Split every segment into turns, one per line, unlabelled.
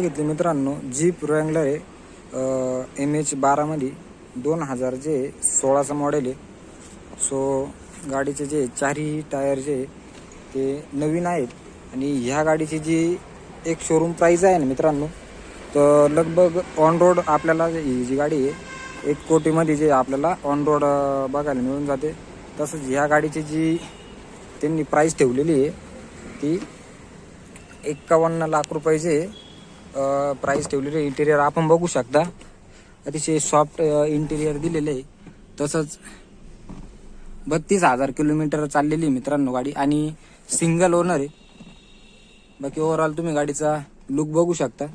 घेतली मित्रांनो jeep Wrangler आहे. एम एच बारामध्ये दोन हजार जे सोळाचं मॉडेल आहे. सो गाडीचे जे चारही टायर जे ते नवीन आहेत. आणि ह्या गाडीची जी एक शोरूम प्राईस आहे ना मित्रांनो तर लगभग ऑन रोड आपल्याला ही जी गाडी आहे एक कोटीमध्ये जे आपल्याला ऑन रोड बघायला मिळून जाते. तसंच ह्या गाडीची जी त्यांनी प्राईस ठेवलेली आहे ती एक्कावन्न लाख रुपये जे प्राईस आहे. इंटेरियर आपण बघू शकता. अतिशय सॉफ्ट इंटेरियर दिलेले आहे. तसंच बत्तीस हजार किलोमीटर चाललेली आहे मित्रांनो गाडी. आणि सिंगल ओनर आहे. बाकी ओव्हरऑल तुम्ही गाडीचा लुक बघू शकता.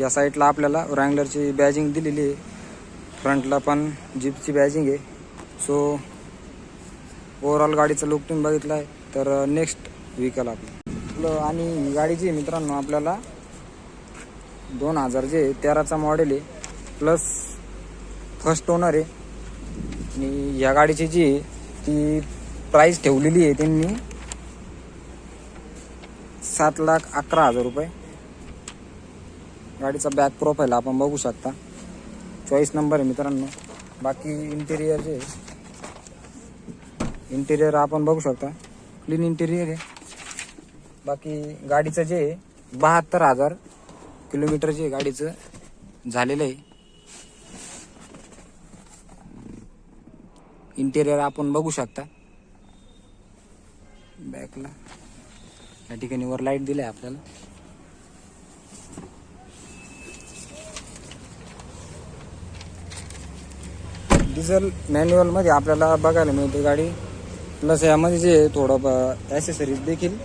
या साईडला आपल्याला रँगलरची बॅजिंग दिलेली आहे. फ्रंटला पण जीपची बॅजिंग आहे. सो ओव्हरऑल गाडीचा लुक तुम्ही बघितला आहे तर नेक्स्ट व्हिकल आपलं. आणि गाडीची मित्रांनो आपल्याला दोन हजार जे तेराचा मॉडेल आहे प्लस फर्स्ट ओनर आहे. आणि या गाडीची जी आहे ती प्राईस ठेवलेली आहे त्यांनी सात लाख अकरा हजार रुपये. गाडीचा बॅक प्रोफाईल आपण बघू शकता. चॉईस नंबर आहे मित्रांनो. बाकी इंटेरियर जे इंटेरियर आपण बघू शकता. क्लीन इंटेरियर आहे. बाकी गाडीचं जे बहात्तर हजार किलोमीटर जे गाडीचं झालेलं आहे. इंटेरियर आपण बघू शकता. बॅकला या ठिकाणी वर लाइट दिलाय आपल्याला. डिझेल मॅन्युअलमध्ये आपल्याला बघायला मिळते गाडी. प्लस यामध्ये जे थोडं ॲसेसरीज देखील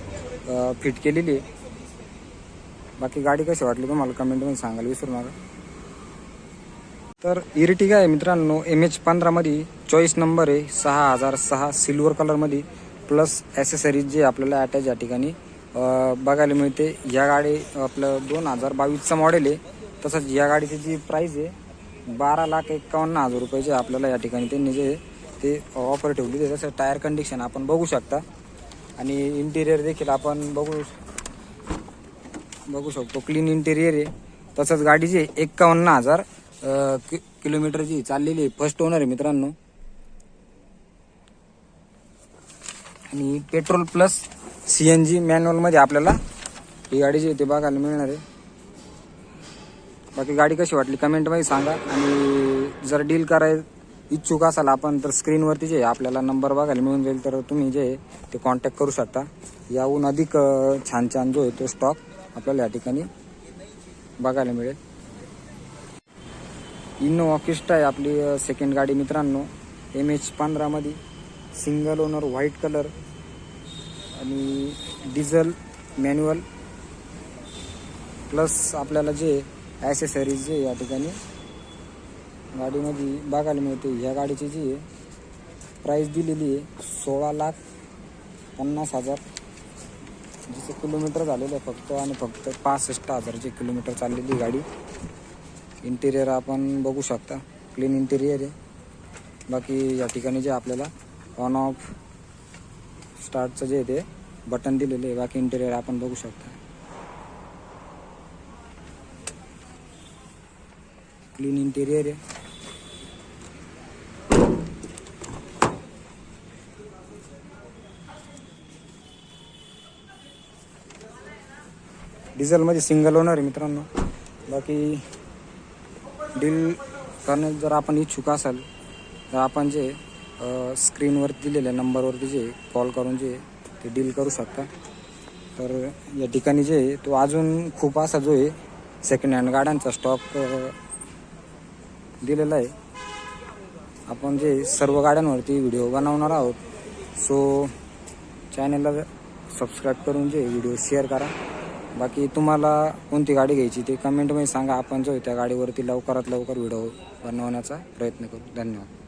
फिट केलेली आहे. बाकी गाडी कशी वाटली तुम्हाला? कमेंटमध्ये सांगायला विसरू नका. तर इरिटिगा आहे मित्रांनो? एम एच पंधरामध्ये चॉईस नंबर आहे सहा हजार सहा सिल्वर कलरमध्ये प्लस ॲसेसरीज जे आपल्याला अटॅच या ठिकाणी बघायला मिळते. या गाडी आपलं दोन हजार बावीसचं मॉडेल आहे. तसंच या गाडीची जी प्राईज आहे बारा लाख एक्कावन्न हजार रुपयाचे आपल्याला या ठिकाणी त्यांनी जे ते ऑफर ठेवली आहे टायर कंडिशन आपण बघू शकता. आणि इंटिरियर देखील आपण बघू बघू शकतो. क्लीन इंटेरियर आहे. तसंच गाडीची एक्कावन्न हजार कि किलोमीटरची चाललेली आहे. फर्स्ट ओनर आहे मित्रांनो. आणि petrol plus C N G मॅन्युअलमध्ये आपल्याला ही गाडी जी ते बघायला मिळणार आहे. बाकी गाडी कशी वाटली? कमेंटमध्ये सांगा. आणि जर डील कराय इच्छुक असाल आपण तर स्क्रीनवरती जे आपल्याला नंबर बघायला मिळून जाईल तर तुम्ही जे ते कॉन्टॅक्ट करू शकता. याहून अधिक छान छान जो आहे तो स्टॉक आपल्याला या ठिकाणी बघायला मिळेल. इनोवा क्रिस्टा आहे आपली सेकंड गाडी मित्रांनो. एम एच पंधरामध्ये सिंगल ओनर व्हाईट कलर आणि डिझेल मॅन्युअल प्लस आपल्याला जे ॲसेसरीज जे या ठिकाणी गाडीमध्ये बघायला मिळते. ह्या गाडीची जी आहे प्राईस दिलेली आहे सोळा लाख पन्नास हजार. जिचं किलोमीटर झालेलं आहे फक्त आणि फक्त पासष्ट हजारचे किलोमीटर चाललेली गाडी. इंटेरियर आपण बघू शकता. क्लीन इंटेरियर आहे. बाकी या ठिकाणी जे आपल्याला ऑन ऑफ स्टार्टचं जे ते बटन दिलेलं आहे. बाकी इंटेरियर आपण बघू शकता. क्लीन इंटेरियर आहे. डिझेलमध्ये सिंगल ओनर आहे मित्रांनो. बाकी डील करण्यात जर आपण इच्छुक असाल तर आपण जे स्क्रीनवर स्क्रीनवरती दिलेल्या नंबरवरती जे कॉल करून जे ते डील करू शकता. तर या ठिकाणी जे तो अजून खूप असा जो आहे सेकंड हँड गाड्यांचा स्टॉक दिलेला आहे. आपण जे सर्व गाड्यांवरती व्हिडिओ बनवणार आहोत सो चॅनलला सबस्क्राईब करून जे व्हिडिओ शेअर करा. बाकी तुम्हाला कोणती गाडी घ्यायची ते कमेंटमध्ये सांगा. आपण जो त्या गाडीवरती लवकरात लवकर व्हिडिओ बनवण्याचा प्रयत्न करू. धन्यवाद.